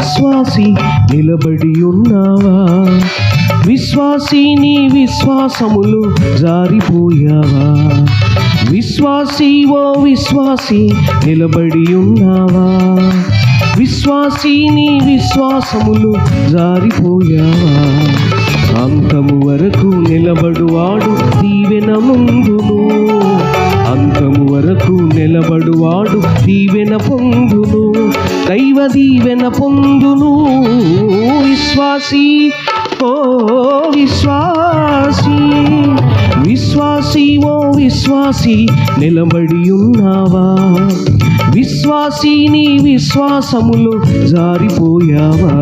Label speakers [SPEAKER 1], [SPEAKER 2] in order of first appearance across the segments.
[SPEAKER 1] విశ్వాసి నిలబడి ఉన్నావా? విశ్వాసి నీ విశ్వాసములు జారిపోయావా? విశ్వాసి ఓ విశ్వాసి నిలబడి ఉన్నావా? విశ్వాసి నీ విశ్వాసములు జారిపోయావా? అంతము వరకు నిలబడువాడు దీవెన ముందును. అంతము వరకు నిలబడువాడు దీవెన పొందును దైవ దీవెన పొందును. విశ్వాసి ఓ విశ్వాసి విశ్వాసి ఓ విశ్వాసి నిలబడి ఉన్నావా విశ్వాసి నీ విశ్వాసములు జారిపోయావా?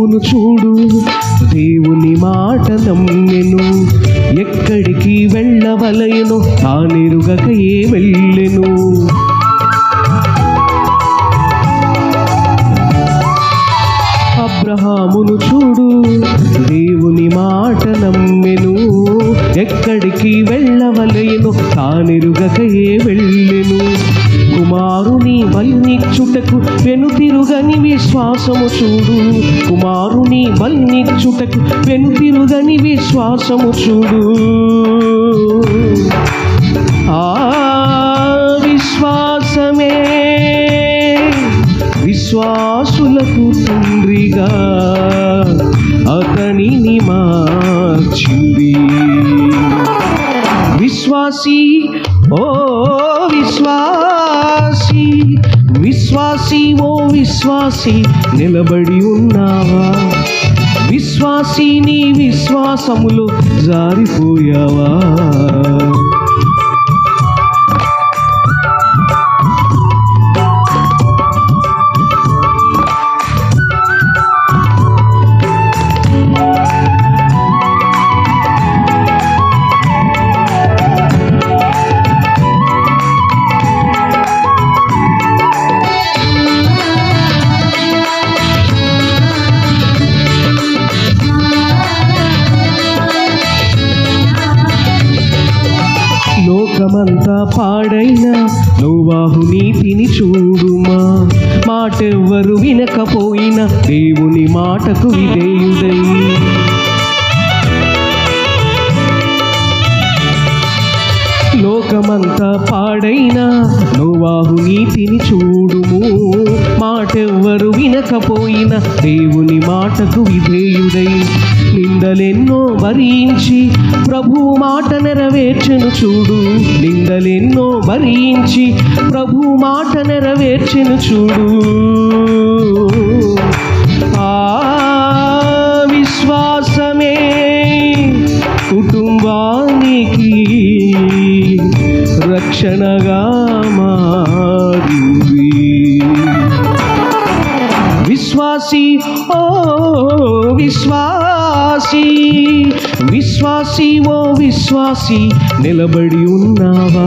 [SPEAKER 1] అబ్రహామును చూడు దేవుని మాట నమ్మెను. ఎక్కడికి వెళ్ళవలయను తానెరుగక ఏ వెళ్ళెను? అబ్రహామును చూడు దేవుని మాట నమ్మెను. ఎక్కడికి వెళ్ళవలయను తానెరుగక ఏ వెళ్ళెను? కుమారుని బలినిచ్చుటకు వెనుతిరుగని విశ్వాసము చూడు. కుమారుని బలినిచ్చుటకు వెనుతిరుగని విశ్వాసము చూడు. ఆ విశ్వాసమే విశ్వాసులకు తండ్రిగా అతనిని మార్చింది. విశ్వాసీ విశ్వాసి నిలబడి ఉన్నావా? విశ్వాసి నీ విశ్వాసములు జారిపోయావా? పాడైనా నోవాహు నీతిని చూడుమా. మాటెవ్వరు వినకపోయినా దేవుని మాటకు విధేయుడై. లోకమంతా పాడైనా నోవాహు నీతిని చూడుము ఎవరు వినకపోయిన దేవుని మాటకు విధేయుడై నిందలెన్నో భరించి ప్రభు మాట నెరవేర్చెను చూడు. నిందలెన్నో భరించి ప్రభు మాట నెరవేర్చెను చూడు. ఆ విశ్వాసమే కుటుంబానికి రక్షణగా మారింది. విశ్వాసి ఓ విశ్వాసి విశ్వాసి ఓ విశ్వాసి నిలబడి ఉన్నావా?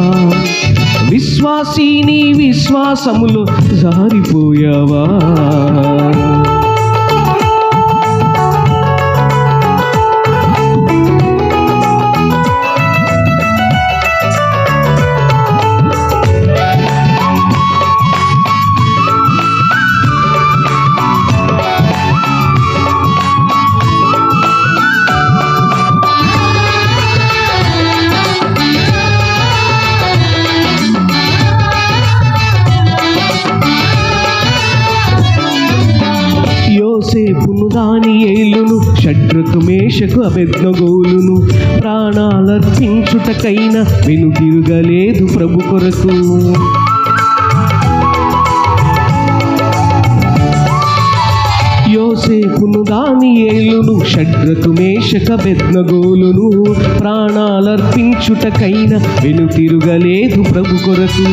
[SPEAKER 1] విశ్వాసి నీ విశ్వాసములు జారిపోయావా? యోసేపును దాని ఏలును షడ్రకు మేషకు అబెద్నగోలును ప్రాణాలర్పించుటకైన వెనుదిరుగలేదు ప్రభు కొరకు. యోసేపును దాని ఏలును షడ్రకు మేషక బెద్నగోలును ప్రాణాలర్పించుటకైన వెనుతిరుగలేదు ప్రభు కొరకు.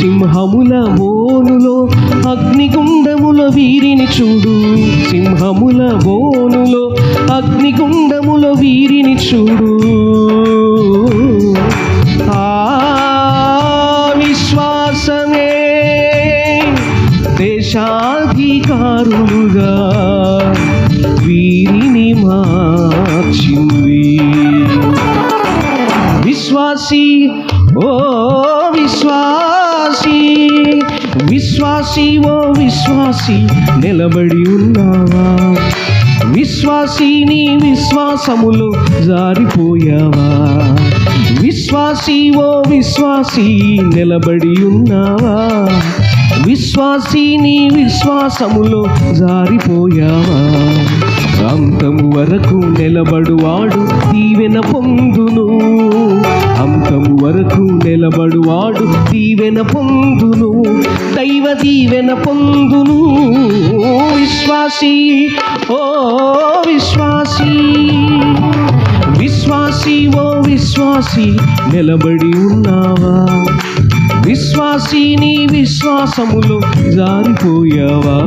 [SPEAKER 1] సింహముల బోనులో వీరిని చూడు. సింహముల బోనులో అగ్నిగుండముల వీరిని చూడు. ఆ విశ్వాసమే దేశాధికారులుగా వీరిని మార్చింది. విశ్వాసి ఓ విశ్వాస విశ్వాసి ఓ విశ్వాసి నిలబడి ఉన్నావా? విశ్వాసి నీ విశ్వాసములో జారిపోయావా? విశ్వాసి ఓ విశ్వాసి నిలబడి ఉన్నావా? విశ్వాసి నీ విశ్వాసములో జారిపోయావా? అంతము వరకు నిలబడువాడు దీవెన పొందును. అంతం వరకు నిలబడువాడు దీవెన పొందును దైవ దీవెన పొందును. విశ్వాసి ఓ విశ్వాసి విశ్వాసి ఓ విశ్వాసి నిలబడి ఉన్నావా? విశ్వాసి నీ విశ్వాసములో జారిపోయావా?